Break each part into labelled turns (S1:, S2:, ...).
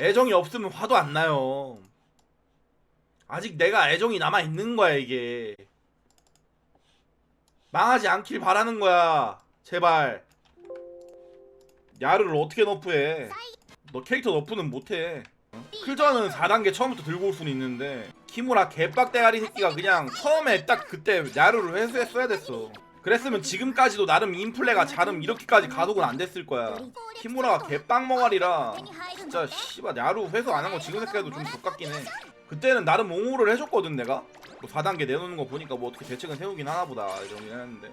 S1: 애정이 없으면 화도 안 나요. 아직 내가 애정이 남아 있는 거야 이게. 망하지 않길 바라는 거야. 제발. 야르를 어떻게 너프해? 너 캐릭터 너프는 못해. 클전은 4단계 처음부터 들고 올 수는 있는데 키무라 개빡대가리 새끼가 그냥 처음에 딱 그때 야르를 회수했어야 됐어. 그랬으면 지금까지도 나름 인플레가 자름 이렇게까지 가속은 안 됐을 거야. 키무라가 개빵멍아리라 진짜 씨발 야루 회수 안 한 거 지금 생각해도 좀 족같긴 해. 그때는 나름 옹호를 해줬거든 내가. 뭐 4단계 내놓는 거 보니까 뭐 어떻게 대책은 세우긴 하나 보다 이러긴 했는데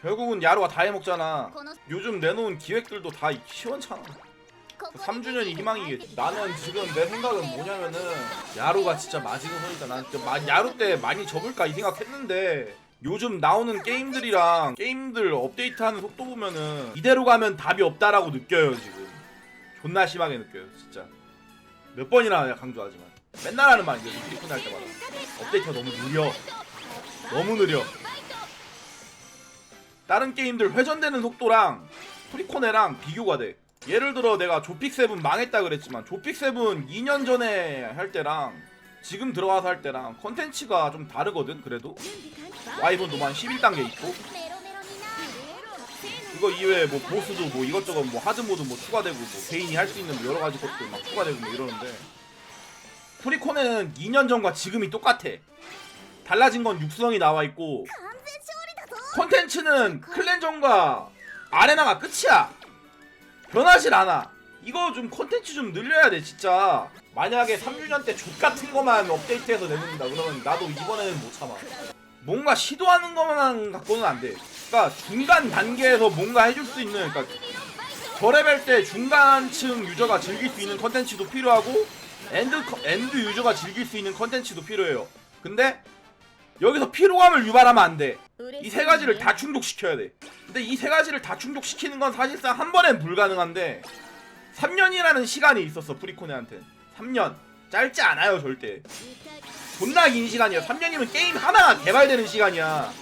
S1: 결국은 야루가 다 해먹잖아. 요즘 내놓은 기획들도 다 시원찮아. 3주년이 희망이겠지. 나는 지금 내 생각은 뭐냐면은 야루가 진짜 마지노선이다. 난 야루 때 많이 접을까 이 생각했는데 요즘 나오는 게임들이랑 게임들 업데이트하는 속도 보면은 이대로 가면 답이 없다라고 느껴요 지금. 존나 심하게 느껴요 진짜. 몇 번이나 강조하지만 맨날 하는 말인데 리프트 할 때마다 업데이트가 너무 느려. 너무 느려. 다른 게임들 회전되는 속도랑 프리코네랑 비교가 돼. 예를 들어 내가 조픽 세븐 망했다 그랬지만 조픽 세븐 2년 전에 할 때랑 지금 들어가서 할 때랑 컨텐츠가 좀 다르거든 그래도. 와이번도 한 11단계 있고. 그거 이외에 뭐 보스도 뭐 이것저것 뭐 하드 모드 뭐 추가되고 뭐 개인이 할 수 있는 뭐 여러 가지 것들 막 추가되고 뭐 이러는데. 프리코네는 2년 전과 지금이 똑같아. 달라진 건 육성이 나와 있고. 컨텐츠는 클랜전과 아레나가 끝이야. 변하질 않아. 이거 좀 컨텐츠 좀 늘려야 돼 진짜 만약에 3주년 때 족 같은 거만 업데이트해서 내는다. 그러면 나도 이번에는 못 참아. 뭔가 시도하는 것만 갖고는 안 돼. 그러니까 중간 단계에서 뭔가 해줄 수 있는 그러니까 저 레벨 때 중간층 유저가 즐길 수 있는 컨텐츠도 필요하고 엔드 커- 엔드 유저가 즐길 수 있는 컨텐츠도 필요해요. 근데 여기서 피로감을 유발하면 안 돼. 이 세 가지를 다 충족시켜야 돼. 근데 이 세 가지를 다 충족시키는 건 사실상 한 번엔 불가능한데 3년이라는 시간이 있었어 프리코네한테. 3년 짧지 않아요 절대. 존나 긴 시간이야. 3년이면 게임 하나가 개발되는 시간이야.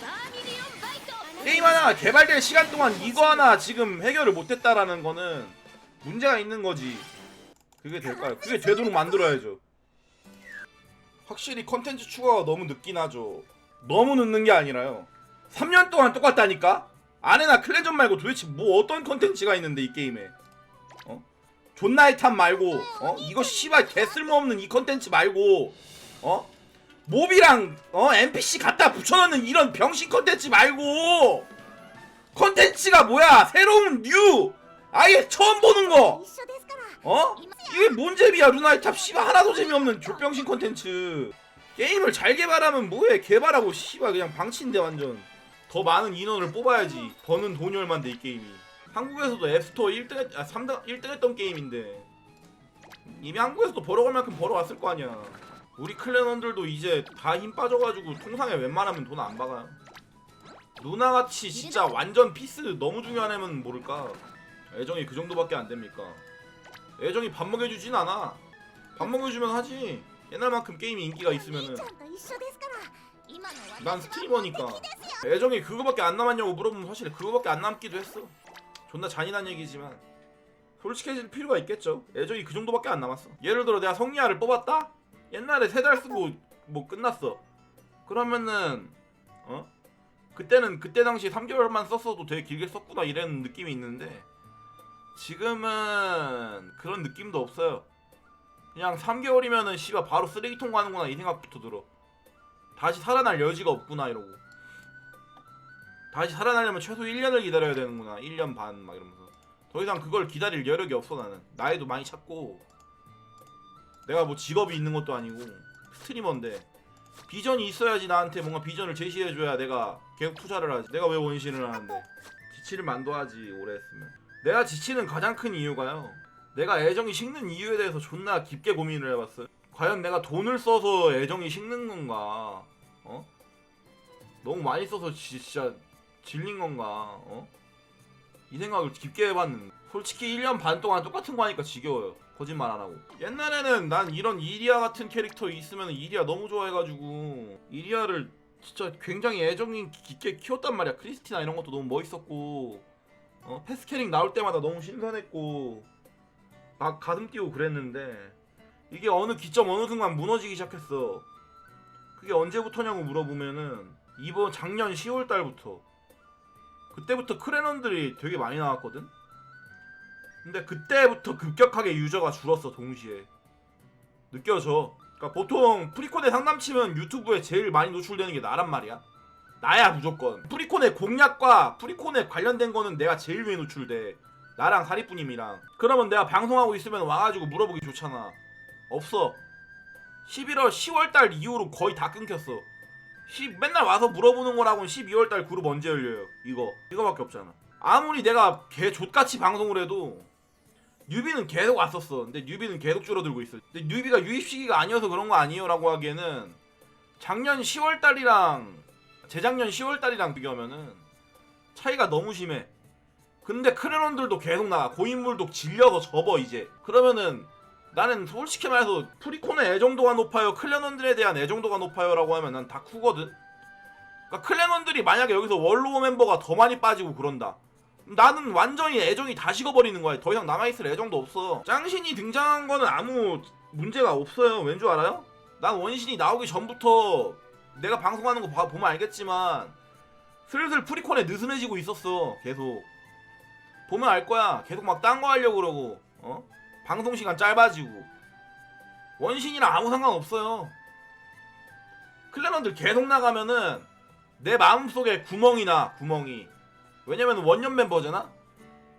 S1: 게임 하나가 개발될 시간 동안 이거 하나 지금 해결을 못했다라는 거는 문제가 있는 거지. 그게 될까요? 그게 되도록 만들어야죠. 확실히 컨텐츠 추가가 너무 늦긴 하죠. 너무 늦는 게 아니라요. 3년 동안 똑같다니까? 아레나 클레전 말고 도대체 뭐 어떤 컨텐츠가 있는데 이 게임에 어? 존나의 탑 말고 어? 이거 씨발 개쓸모없는 이 컨텐츠 말고 어? 몹이랑 어? NPC 갖다 붙여넣는 이런 병신 컨텐츠 말고 컨텐츠가 뭐야? 새로운 뉴! 아예 처음 보는 거! 어? 이게 뭔 재미야? 루나의 탑 씨발 하나도 재미없는 족병신 컨텐츠. 게임을 잘 개발하면 뭐해? 개발하고 씨발 그냥 방치인데 완전. 더 많은 인원을 뽑아야지. 버는 돈이 얼만데 이 게임이 한국에서도 앱스토어 1등 했, 아 3등 1등 했던 게임인데. 이미 한국에서도 벌어갈 만큼 벌어왔을 거 아니야. 우리 클랜원들도 이제 다 힘 빠져가지고 통상에 웬만하면 돈 안 박아요. 누나같이 진짜 완전 피스 너무 중요한 애면 모를까? 애정이 그 정도밖에 안 됩니까? 애정이 밥 먹여주진 않아. 밥 먹여주면 하지. 옛날만큼 게임이 인기가 있으면은. 난 스트리머니까. 애정이 그거밖에 안 남았냐고 물어보면 사실 그거밖에 안 남기도 했어 존나 잔인한 얘기지만 솔직해질 필요가 있겠죠. 애정이 그 정도밖에 안 남았어. 예를 들어 내가 성리아를 뽑았다? 옛날에 세 달 쓰고 뭐 끝났어. 그러면은 어? 그때는 그때 당시 3개월만 썼어도 되게 길게 썼구나 이런 느낌이 있는데 지금은 그런 느낌도 없어요. 그냥 3개월이면은 씨발 바로 쓰레기통 가는구나 이 생각부터 들어. 다시 살아날 여지가 없구나 이러고 다시 살아나려면 최소 1년을 기다려야 되는구나. 1년 반 막 이러면서. 더 이상 그걸 기다릴 여력이 없어 나는. 나이도 많이 찼고. 내가 뭐 직업이 있는 것도 아니고 스트리머인데. 비전이 있어야지 나한테 뭔가 비전을 제시해줘야 내가 계속 투자를 하지. 내가 왜 원신을 하는데? 지치를 만도하지 오래 했으면. 내가 지치는 가장 큰 이유가요. 내가 애정이 식는 이유에 대해서 존나 깊게 고민을 해봤어요. 과연 내가 돈을 써서 애정이 식는 건가? 어? 너무 많이 써서 지- 진짜 질린 건가 어? 이 생각을 깊게 해봤는데 솔직히 1년 반 동안 똑같은 거 하니까 지겨워요 거짓말 안 하고 옛날에는 난 이런 이리아 같은 캐릭터 있으면 이리아 너무 좋아해가지고 이리아를 진짜 굉장히 애정이 깊게 키웠단 말이야 크리스티나 이런 것도 너무 멋있었고 어? 패스캐릭 나올 때마다 너무 신선했고 막 가슴 뛰고 그랬는데 이게 어느 기점 어느 순간 무너지기 시작했어. 그게 언제부터냐고 물어보면은 이번 작년 10월 달부터 그때부터 크레넌들이 되게 많이 나왔거든. 근데 그때부터 급격하게 유저가 줄었어 동시에 느껴져. 그러니까 보통 프리콘의 상담치면 유튜브에 제일 많이 노출되는 게 나란 말이야. 나야 무조건. 프리콘의 공략과 프리콘에 관련된 거는 내가 제일 위에 노출돼. 나랑 사리뿌님이랑. 그러면 내가 방송하고 있으면 와가지고 물어보기 좋잖아. 없어. 11월, 10월 달 이후로 거의 다 끊겼어. 10, 맨날 와서 물어보는 거라고는 12월 달 그룹 언제 열려요? 이거. 이거밖에 없잖아. 아무리 내가 개 족같이 방송을 해도 뉴비는 계속 왔었어. 근데 뉴비는 계속 줄어들고 있어. 근데 뉴비가 유입 시기가 아니어서 그런 거 아니에요 라고 하기에는 작년 10월 달이랑 재작년 10월 달이랑 비교하면은 차이가 너무 심해. 근데 크레논들도 계속 나가. 고인물도 질려서 접어 이제. 그러면은 나는 솔직히 말해서 프리콘의 애정도가 높아요. 클레논들에 대한 애정도가 높아요 라고 하면 난 다 쿠거든. 그러니까 클레논들이 만약에 여기서 원로우 멤버가 더 많이 빠지고 그런다. 나는 완전히 애정이 다 식어버리는 거야. 더 이상 남아있을 애정도 없어. 짱신이 등장한 거는 아무 문제가 없어요. 왠 줄 알아요? 난 원신이 나오기 전부터 내가 방송하는 거 봐- 보면 알겠지만 슬슬 프리콘에 느슨해지고 있었어. 계속. 보면 알 거야. 계속 막 딴 거 하려고 그러고, 어? 방송 시간 짧아지고. 원신이랑 아무 상관없어요. 클레넌들 계속 나가면은 내 마음속에 구멍이나 구멍이 왜냐면 원년 멤버잖아.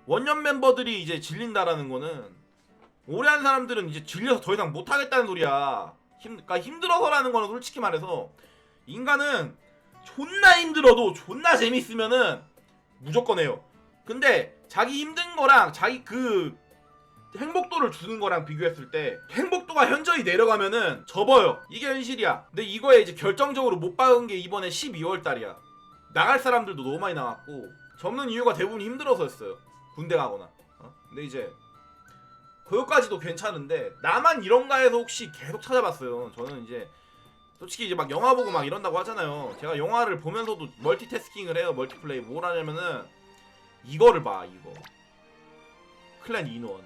S1: 원년 멤버들이 이제 질린다라는 거는 오래 한 사람들은 이제 질려서 더 이상 못 하겠다는 소리야. 힘, 그러니까 힘들어서라는 거는 솔직히 말해서 인간은 존나 힘들어도 존나 재밌으면은 무조건 해요. 근데 자기 힘든 거랑 자기 그 행복도를 주는 거랑 비교했을 때 행복도가 현저히 내려가면은 접어요. 이게 현실이야. 근데 이거에 이제 결정적으로 못 박은 게 이번에 12월 달이야. 나갈 사람들도 너무 많이 나왔고 접는 이유가 대부분 힘들어서였어요. 군대 가거나. 어? 근데 이제 그것까지도 괜찮은데 나만 이런가 해서 혹시 계속 찾아봤어요. 저는 이제 솔직히 이제 막 영화 보고 막 이런다고 하잖아요. 제가 영화를 보면서도 멀티태스킹을 해요. 멀티플레이 뭘 하냐면은 이거를 봐 이거 클랜 인원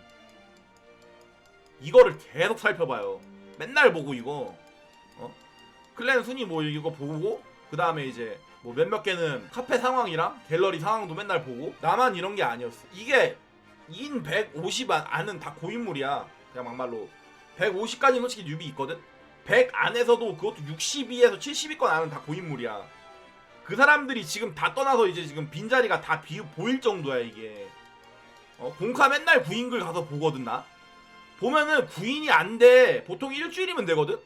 S1: 이거를 계속 살펴봐요. 맨날 보고 이거 어? 클랜 순위 뭐 이거 보고 그 다음에 이제 뭐 몇몇 개는 카페 상황이랑 갤러리 상황도 맨날 보고 나만 이런 게 아니었어. 이게 인 150 안- 안은 다 고인물이야. 그냥 막말로 150까지는 솔직히 뉴비 있거든. 100 안에서도 그것도 62에서 70위권 안은 다 고인물이야. 그 사람들이 지금 다 떠나서 이제 지금 빈자리가 다 비, 보일 정도야 이게. 어, 공카 맨날 구인글 가서 보거든 나. 보면은 구인이 안 돼. 보통 일주일이면 되거든.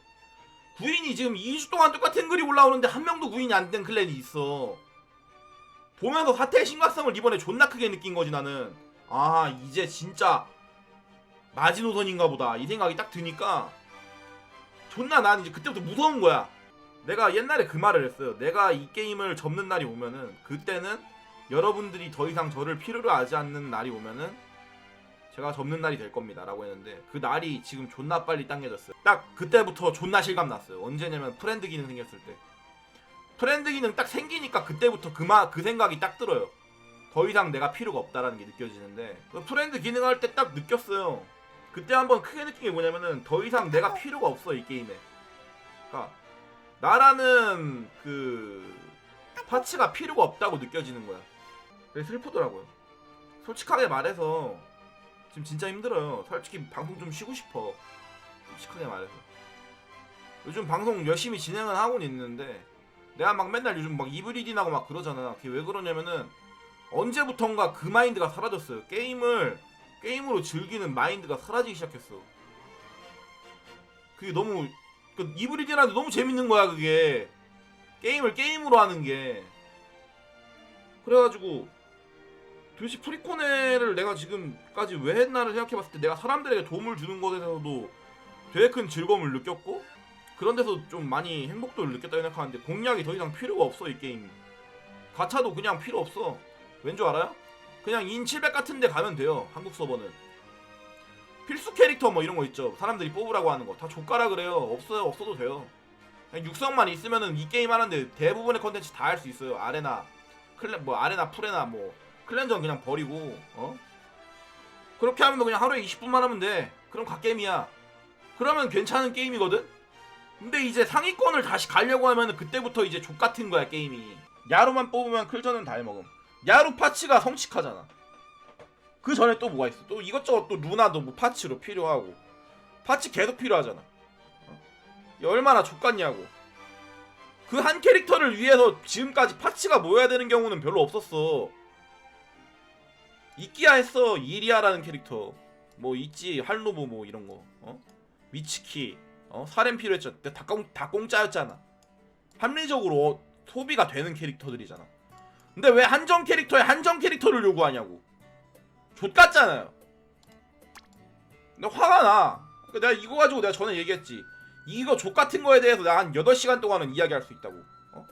S1: 구인이 지금 2주 동안 똑같은 글이 올라오는데 한 명도 구인이 안 된 클랜이 있어. 보면서 사태의 심각성을 이번에 존나 크게 느낀 거지 나는. 아 이제 진짜 마지노선인가 보다 이 생각이 딱 드니까 존나 난 이제 그때부터 무서운 거야. 내가 옛날에 그 말을 했어요. 내가 이 게임을 접는 날이 오면은 그때는 여러분들이 더 이상 저를 필요로 하지 않는 날이 오면은 제가 접는 날이 될 겁니다. 라고 했는데 그 날이 지금 존나 빨리 당겨졌어요. 딱 그때부터 존나 실감 났어요. 언제냐면 프렌드 기능 생겼을 때. 프렌드 기능 딱 생기니까 그때부터 그, 마, 그 생각이 딱 들어요. 더 이상 내가 필요가 없다라는 게 느껴지는데 그 프렌드 기능 할 때 딱 느꼈어요. 그때 한번 크게 느낀 게 뭐냐면은 더 이상 내가 필요가 없어 이 게임에. 그러니까 나라는 그 파츠가 필요가 없다고 느껴지는 거야. 그게 슬프더라고요. 솔직하게 말해서 지금 진짜 힘들어요. 솔직히 방송 좀 쉬고 싶어. 솔직하게 말해서. 요즘 방송 열심히 진행은 하고는 있는데 내가 막 맨날 요즘 막 이브리딘하고 막 그러잖아. 그게 왜 그러냐면은 언제부턴가 그 마인드가 사라졌어요. 게임을 게임으로 즐기는 마인드가 사라지기 시작했어. 그게 너무 그 이브리딘한테 너무 재밌는 거야 그게 게임을 게임으로 하는 게 그래가지고 도대체 프리코네를 내가 지금까지 왜 했나를 생각해봤을 때 내가 사람들에게 도움을 주는 것에서도 되게 큰 즐거움을 느꼈고 그런 데서 좀 많이 행복도를 느꼈다고 생각하는데 공략이 더 이상 필요가 없어 이 게임 가차도 그냥 필요 없어. 왠 줄 알아요? 그냥 인 700 같은 데 가면 돼요 한국 서버는. 필수 캐릭터 뭐 이런 거 있죠. 사람들이 뽑으라고 하는 거. 다 족가라 그래요. 없어요 없어도 돼요. 그냥 육성만 있으면은 이 게임 하는데 대부분의 컨텐츠 다 할 수 있어요. 아레나 클랜 뭐 아레나 풀레나 뭐 클랜전 그냥 버리고 어 그렇게 하면 그냥 하루에 20분만 하면 돼. 그럼 갓게임이야. 그러면 괜찮은 게임이거든? 근데 이제 상위권을 다시 가려고 하면 그때부터 이제 족 같은 거야 게임이. 야루만 뽑으면 클전은 다 해먹음. 야루 파츠가 성취하잖아. 그 전에 또 뭐가 있어? 또 이것저것 또 루나도 뭐 파츠로 필요하고. 파츠 계속 필요하잖아. 어? 얼마나 족같냐고. 그 한 캐릭터를 위해서 지금까지 파츠가 모여야 되는 경우는 별로 없었어. 있기야 했어 이리아라는 캐릭터. 뭐 있지 할로브 뭐 이런 거 어? 위치키 어? 사렘 필요했죠. 근데 다, 공, 다 공짜였잖아. 합리적으로 어, 소비가 되는 캐릭터들이잖아. 근데 왜 한정 캐릭터에 한정 캐릭터를 요구하냐고. 좆같잖아요. 근데 화가 나. 그러니까 내가 이거 가지고 내가 전에 얘기했지. 이거 족같은 거에 대해서 내가 한 8시간 동안은 이야기할 수 있다고. 어?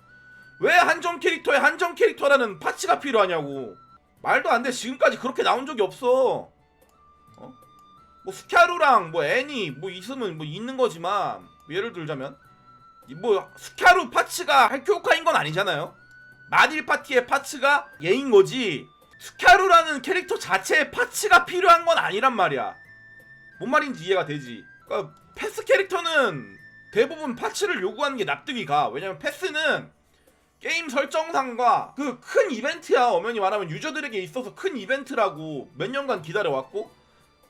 S1: 왜 한정 캐릭터에 한정 캐릭터라는 파츠가 필요하냐고 말도 안 돼. 지금까지 그렇게 나온 적이 없어. 어? 뭐 스카루랑 뭐 애니 뭐 있으면 뭐 있는 거지만 뭐 예를 들자면 이뭐 스카루 파츠가 할교카인 건 아니잖아요. 마딜 파티의 파츠가 얘인 거지. 스카루라는 캐릭터 자체의 파츠가 필요한 건 아니란 말이야. 뭔 말인지 이해가 되지. 그러니까 패스 캐릭터는 대부분 파츠를 요구하는 게 납득이 가. 왜냐면 패스는 게임 설정상과 그 큰 이벤트야. 엄연히 말하면 유저들에게 있어서 큰 이벤트라고 몇 년간 기다려왔고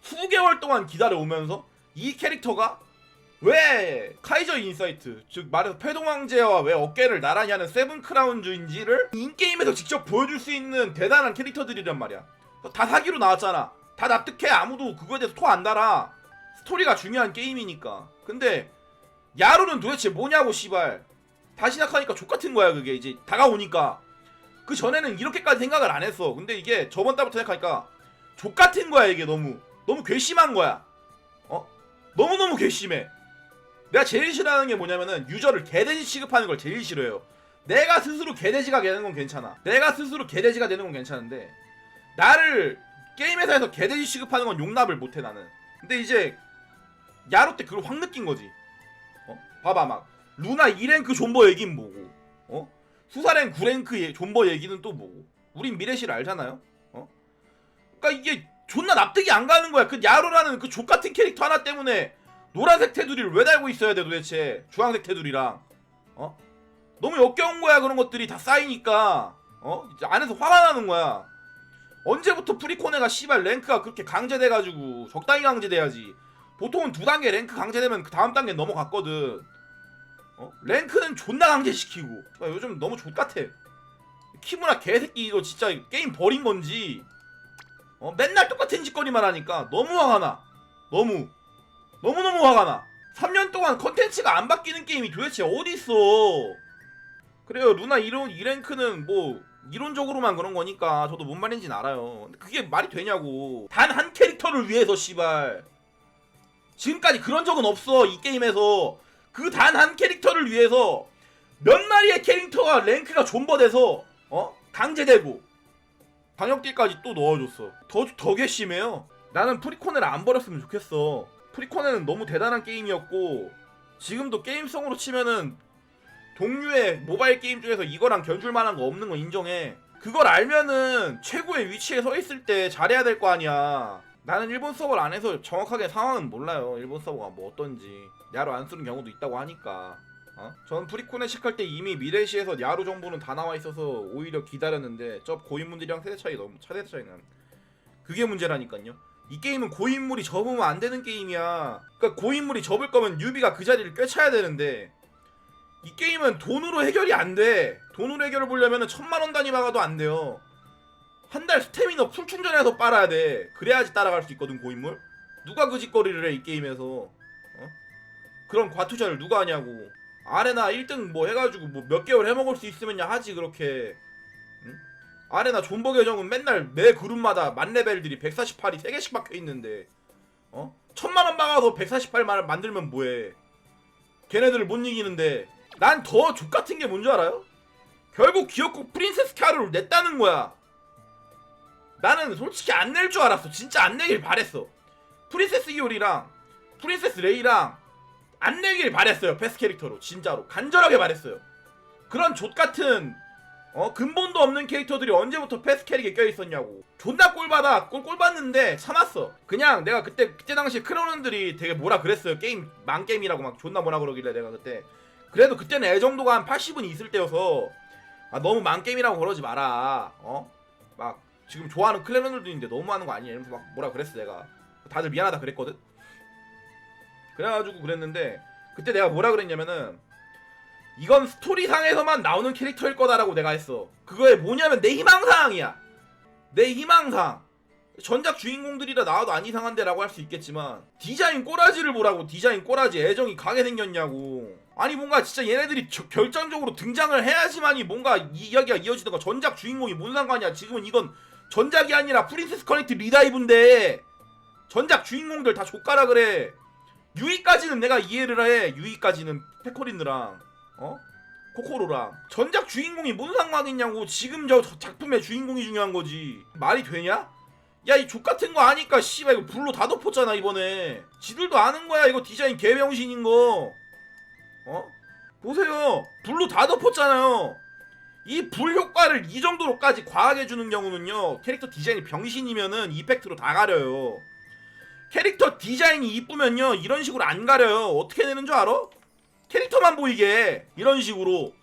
S1: 수개월 동안 기다려오면서 이 캐릭터가 왜 카이저 인사이트 즉 말해서 패동왕제와 왜 어깨를 나란히 하는 세븐 크라운즈인지를 인게임에서 직접 보여줄 수 있는 대단한 캐릭터들이란 말이야. 다 사기로 나왔잖아. 다 납득해. 아무도 그거에 대해서 토 안 달아. 스토리가 중요한 게임이니까. 근데 야루는 도대체 뭐냐고 씨발 다시 생각하니까 족같은 거야 그게. 이제 다가오니까. 그 전에는 이렇게까지 생각을 안 했어. 근데 이게 저번 달부터 생각하니까 족같은 거야 이게 너무. 너무 괘씸한 거야. 어? 너무너무 괘씸해. 내가 제일 싫어하는 게 뭐냐면은 유저를 개돼지 취급하는 걸 제일 싫어해요. 내가 스스로 개돼지가 되는 건 괜찮아. 내가 스스로 개돼지가 되는 건 괜찮은데 나를 게임에서 해서 개돼지 취급하는 건 용납을 못해 나는. 근데 이제 야로 때 그걸 확 느낀 거지. 어? 봐봐 막 루나 2랭크 존버 얘기는 뭐고? 어? 수사랭 9랭크 예, 존버 얘기는 또 뭐고? 우린 미래실 알잖아요? 어? 그니까 이게 존나 납득이 안 가는 거야. 그 야로라는 그 족같은 캐릭터 하나 때문에 노란색 테두리를 왜 달고 있어야 돼 도대체? 주황색 테두리랑. 어? 너무 역겨운 거야 그런 것들이 다 쌓이니까. 어? 이제 안에서 화가 나는 거야. 언제부터 프리코네가 씨발 랭크가 그렇게 강제돼가지고 적당히 강제돼야지. 보통은 두 단계 랭크 강제되면 그 다음 단계 넘어갔거든 어? 랭크는 존나 강제시키고. 야, 요즘 너무 족같아. 키무라 개새끼 이거 진짜 게임 버린 건지. 어? 맨날 똑같은 짓거리만 하니까 너무 화가 나. 너무. 너무너무 화가 나. 3년 동안 컨텐츠가 안 바뀌는 게임이 도대체 어디 있어? 그래요 루나 이런 2랭크는 뭐 이론적으로만 그런 거니까 저도 뭔 말인지는 알아요. 근데 그게 말이 되냐고. 단 한 캐릭터를 위해서 씨발. 지금까지 그런 적은 없어 이 게임에서 그 단 한 캐릭터를 위해서 몇 마리의 캐릭터가 랭크가 존버돼서 어? 강제되고 방역딜까지 또 넣어줬어. 더 더 괘씸해요. 나는 프리코네를 안 버렸으면 좋겠어. 프리코네는 너무 대단한 게임이었고 지금도 게임성으로 치면은 동류의 모바일 게임 중에서 이거랑 견줄 만한 거 없는 거 인정해. 그걸 알면은 최고의 위치에 서 있을 때 잘해야 될 거 아니야. 나는 일본 서버를 안 해서 정확하게 상황은 몰라요. 일본 서버가 뭐 어떤지. 야로 안 쓰는 경우도 있다고 하니까. 어? 전 프리코네 시작할 때 이미 미래시에서 야루 정보는 다 나와 있어서 오히려 기다렸는데 저 고인물들이랑 세대 차이 너무 차대 차이는 그게 문제라니까요. 이 게임은 고인물이 접으면 안 되는 게임이야. 그러니까 고인물이 접을 거면 유비가 그 자리를 꿰차야 되는데 이 게임은 돈으로 해결이 안 돼. 돈으로 해결을 보려면 천만 원 단위 박아도 안 돼요. 한 달 스태미너 풀 충전해서 빨아야 돼. 그래야지 따라갈 수 있거든 고인물. 누가 그 짓거리를 해 이 게임에서. 어? 그런 과투자를 누가 하냐고. 아레나 1등 뭐 해가지고 뭐 몇 개월 해먹을 수 있으면야 하지 그렇게. 응? 아레나 존버 계정은 맨날 매 그룹마다 만 레벨들이 148이 3개씩 박혀 있는데. 어? 천만 원 박아서 148만 만들면 뭐해. 걔네들을 못 이기는데 난 더 족같은 게 뭔 줄 알아요? 결국 기어코 프린세스 카를 냈다는 거야. 나는 솔직히 안 낼 줄 알았어. 진짜 안 내길 바랬어. 프린세스 이올이랑 프린세스 레이랑 안 내길 바랬어요. 패스 캐릭터로. 진짜로. 간절하게 바랬어요. 그런 족 같은 어 근본도 없는 캐릭터들이 언제부터 패스 캐릭에 껴있었냐고. 존나 꼴받아. 꼴, 꼴받는데 참았어. 그냥 내가 그때 그때 당시 크로는들이 되게 뭐라 그랬어요. 게임 망게임이라고 막 존나 뭐라 그러길래 내가 그때. 그래도 그때는 애정도가 한 80은 있을 때여서 아 너무 망게임이라고 그러지 마라. 어막 지금 좋아하는 클레런들도 있는데 너무 하는 거 아니야. 이러면서 막 뭐라 그랬어 내가. 다들 미안하다 그랬거든 그래가지고 그랬는데 그때 내가 뭐라 그랬냐면은 이건 스토리상에서만 나오는 캐릭터일 거다라고 내가 했어. 그거에 뭐냐면 내 희망사항이야. 내 희망사항. 전작 주인공들이라 나와도 안 이상한데라고 할 수 있겠지만 디자인 꼬라지를 보라고 디자인 꼬라지 애정이 강하게 생겼냐고 아니 뭔가 진짜 얘네들이 저- 결정적으로 등장을 해야지만이 뭔가 이 이야기가 이어지던가 전작 주인공이 뭔 상관이야 지금은 이건 전작이 아니라 프린세스 커넥트 리다이브인데 전작 주인공들 다 족가라 그래 유이까지는 내가 이해를 해. 유이까지는 페코린느랑 어? 코코로랑. 전작 주인공이 뭔 상관있냐고. 지금 저 작품의 주인공이 중요한 거지. 말이 되냐? 야 이 족같은 거 아니까 씨발 이거 불로 다 덮었잖아 이번에. 지들도 아는 거야 이거 디자인 개병신인 거. 어? 보세요. 불로 다 덮었잖아요. 이 불 효과를 이 정도로까지 과하게 주는 경우는요 캐릭터 디자인이 병신이면은 이펙트로 다 가려요 캐릭터 디자인이 이쁘면요 이런 식으로 안 가려요. 어떻게 되는 줄 알아? 캐릭터만 보이게. 이런 식으로.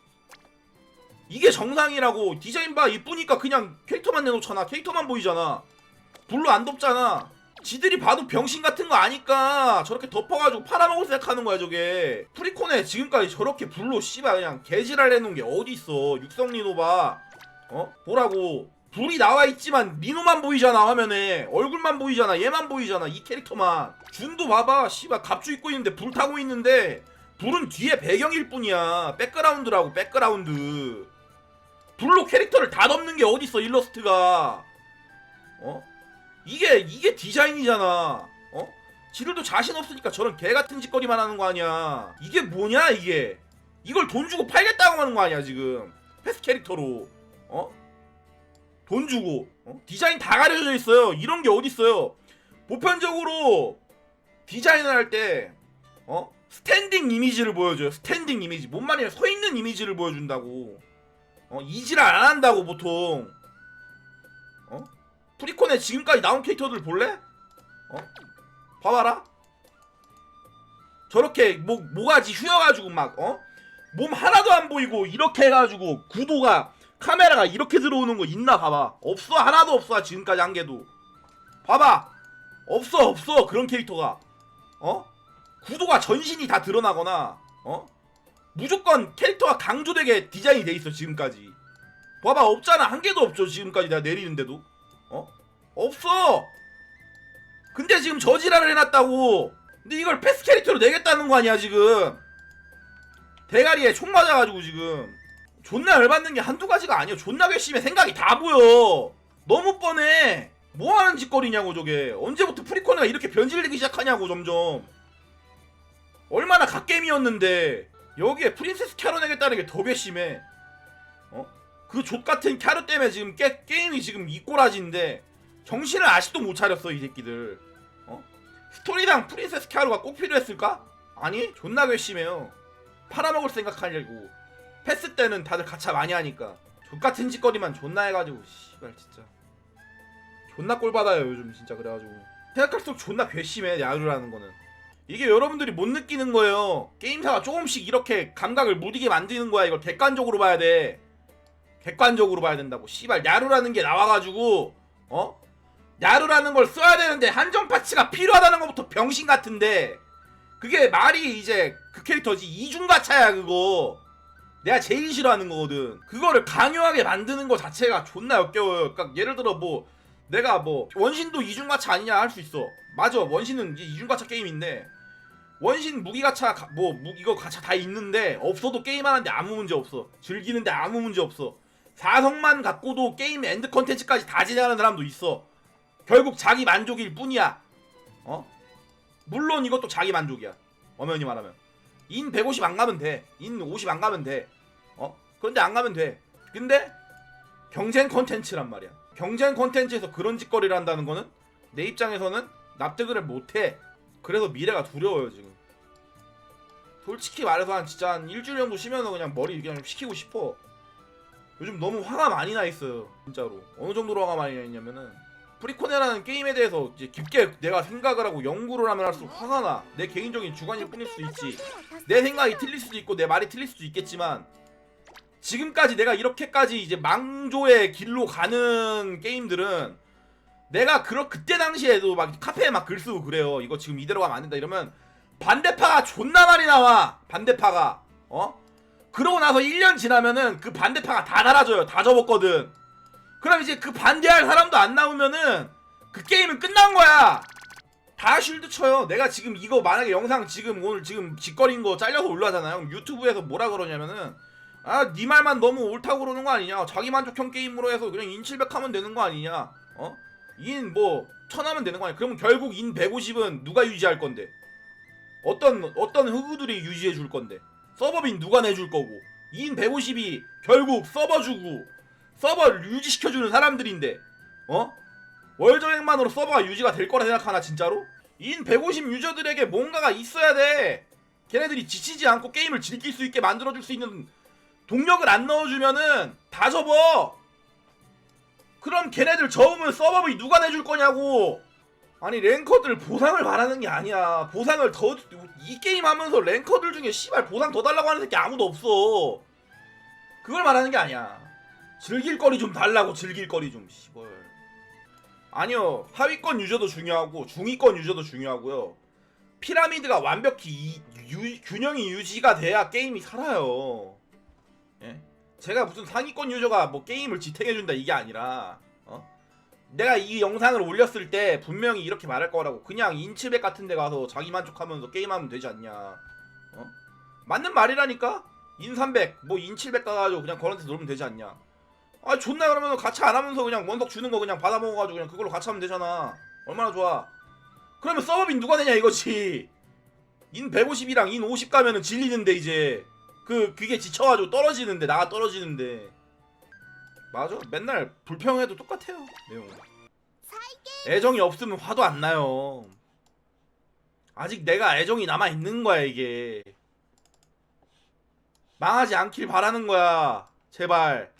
S1: 이게 정상이라고. 디자인 봐. 이쁘니까 그냥 캐릭터만 내놓잖아. 캐릭터만 보이잖아. 불로 안 덮잖아. 지들이 봐도 병신 같은 거 아니까 저렇게 덮어가지고 팔아먹을 생각하는 거야 저게. 프리콘에 지금까지 저렇게 불로 씨발 그냥 개지랄 해놓은 게 어디 있어? 육성 리노바. 어? 보라고 불이 나와 있지만 리노만 보이잖아 화면에. 얼굴만 보이잖아 얘만 보이잖아 이 캐릭터만. 준도 봐봐. 씨발 갑주 입고 있는데 불 타고 있는데 불은 뒤에 배경일 뿐이야. 백그라운드라고 백그라운드. 불로 캐릭터를 다 덮는 게 어딨어 일러스트가. 어? 이게 이게 디자인이잖아. 어? 지들도 자신 없으니까 저런 개 같은 짓거리만 하는 거 아니야. 이게 뭐냐 이게. 이걸 돈 주고 팔겠다고 하는 거 아니야 지금. 패스 캐릭터로. 어? 돈 주고 어? 디자인 다 가려져 있어요 이런 게 어딨어요 보편적으로 디자인을 할 때 어? 스탠딩 이미지를 보여줘요. 스탠딩 이미지. 뭔 말이야? 서 있는 이미지를 보여준다고. 어, 이지를 안 한다고 보통. 어? 프리콘에 지금까지 나온 캐릭터들 볼래? 어? 봐봐라. 저렇게 뭐 모가지 휘어가지고 막 어? 몸 하나도 안 보이고 이렇게 해가지고 구도가 카메라가 이렇게 들어오는 거 있나 봐봐. 없어. 하나도 없어. 지금까지 한 개도. 봐봐. 없어 없어. 그런 캐릭터가. 어? 구도가 전신이 다 드러나거나 어? 무조건 캐릭터가 강조되게 디자인이 돼 있어 지금까지. 봐봐. 없잖아. 한 개도 없죠. 지금까지 내가 내리는데도. 어? 없어. 근데 지금 저지랄을 해놨다고. 근데 이걸 패스 캐릭터로 내겠다는 거 아니야 지금? 대가리에 총 맞아가지고 지금 존나 열받는 게 한두 가지가 아니야 존나 괘씸해. 생각이 다 보여. 너무 뻔해. 뭐 하는 짓거리냐고 저게. 언제부터 프리코네가 이렇게 변질되기 시작하냐고 점점. 얼마나 갓게임이었는데. 여기에 프린세스 캐러 내겠다는 게 더 괘씸해. 어? 그 족같은 캐러 때문에 지금 게, 게임이 지금 이 꼬라지인데 정신을 아직도 못 차렸어 이 새끼들. 어? 스토리랑 프린세스 캐러가 꼭 필요했을까? 아니 존나 괘씸해요. 팔아먹을 생각하려고 패스 때는 다들 가차 많이 하니까 족같은 짓거리만 존나 해가지고 씨발 진짜 존나 꼴 받아요 요즘 진짜 그래가지고 생각할수록 존나 괘씸해 야루라는 거는 이게 여러분들이 못 느끼는 거예요. 게임사가 조금씩 이렇게 감각을 무디게 만드는 거야. 이걸 객관적으로 봐야 돼. 객관적으로 봐야 된다고. 씨발 야루라는 게 나와가지고 어? 야루라는 걸 써야 되는데 한정 파츠가 필요하다는 것부터 병신 같은데 그게 말이 이제 그 캐릭터지 이중 가차야 그거. 내가 제일 싫어하는 거거든. 그거를 강요하게 만드는 거 자체가 존나 역겨워요. 그러니까 예를 들어 뭐 내가 뭐 원신도 이중 가차 아니냐 할 수 있어. 맞아. 원신은 이제 이중 가차 게임인데 원신 무기 가차 가- 뭐 무, 이거 가차 다 있는데 없어도 게임하는데 아무 문제 없어 즐기는데 아무 문제 없어 사성만 갖고도 게임 엔드 컨텐츠까지 다 진행하는 사람도 있어 결국 자기 만족일 뿐이야 어 물론 이것도 자기 만족이야 엄연히 말하면 인 150 안 가면 돼 인 50 안 가면 돼 어? 그런데 안 가면 돼. 근데 경쟁 컨텐츠란 말이야. 경쟁 컨텐츠에서 그런 짓거리를 한다는 거는 내 입장에서는 납득을 못해. 그래서 미래가 두려워요 지금. 솔직히 말해서 한 진짜 한 일주일 정도 쉬면은 그냥 머리 그냥 식히고 싶어. 요즘 너무 화가 많이 나 있어요 진짜로. 어느 정도로 화가 많이 나 있냐면은 프리코네라는 게임에 대해서 이제 깊게 내가 생각을 하고 연구를 하면 할수록 화가 나 내 개인적인 주관일 뿐일 수 있지 내 생각이 틀릴 수도 있고 내 말이 틀릴 수도 있겠지만 지금까지 내가 이렇게까지 이제 망조의 길로 가는 게임들은 내가 그러 그때 당시에도 막 카페에 막 글 쓰고 그래요. 이거 지금 이대로 가면 안 된다 이러면 반대파가 존나 많이 나와. 반대파가 어? 그러고 나서 1년 지나면은 그 반대파가 다 달아져요. 다 접었거든. 그럼 이제 그 반대할 사람도 안 나오면은 그 게임은 끝난 거야. 다 쉴드 쳐요. 내가 지금 이거 만약에 영상 지금 오늘 지금 짓거린 거 잘려서 올라잖아요. 그럼 유튜브에서 뭐라 그러냐면은 아, 네 말만 너무 옳다고 그러는 거 아니냐? 자기 만족형 게임으로 해서 그냥 인 700 하면 되는 거 아니냐? 어? 인 뭐 천 하면 되는 거 아니야? 그러면 결국 인 150은 누가 유지할 건데? 어떤 어떤 흑우들이 유지해 줄 건데? 서버빈 누가 내줄 거고? 인 150이 결국 서버 주고 서버 유지시켜 주는 사람들인데. 어? 월정액만으로 서버가 유지가 될 거라 생각하나 진짜로? 인 150 유저들에게 뭔가가 있어야 돼. 걔네들이 지치지 않고 게임을 즐길 수 있게 만들어 줄 수 있는 동력을 안 넣어주면은 다 접어. 그럼 걔네들 저으면 서버비 누가 내줄 거냐고. 아니 랭커들 보상을 바라는 게 아니야. 보상을 더 이 게임 하면서 랭커들 중에 씨발 보상 더 달라고 하는 새끼 아무도 없어. 그걸 말하는 게 아니야. 즐길 거리 좀 달라고 즐길 거리 좀 씨발. 아니요 하위권 유저도 중요하고 중위권 유저도 중요하고요. 피라미드가 완벽히 이- 유- 균형이 유지가 돼야 게임이 살아요. 예? 제가 무슨 상위권 유저가 뭐 게임을 지탱해준다 이게 아니라 어? 내가 이 영상을 올렸을 때 분명히 이렇게 말할 거라고 그냥 인치백 같은 데 가서 자기 만족하면서 게임하면 되지 않냐 어? 맞는 말이라니까 인300 뭐 인700 가가지고 그냥 그런 데서 놀면 되지 않냐 아 존나 그러면 같이 안 하면서 그냥 원석 주는 거 그냥 받아 먹어가지고 그냥 그걸로 같이 하면 되잖아. 얼마나 좋아. 그러면 서버빈 누가 내냐 이거지. 인 150이랑 인 50 가면은 질리는데 이제. 그 그게 지쳐가지고 떨어지는데 나가 떨어지는데. 맞아. 맨날 불평해도 똑같아요 내용 애정이 없으면 화도 안 나요. 아직 내가 애정이 남아 있는 거야 이게. 망하지 않길 바라는 거야 제발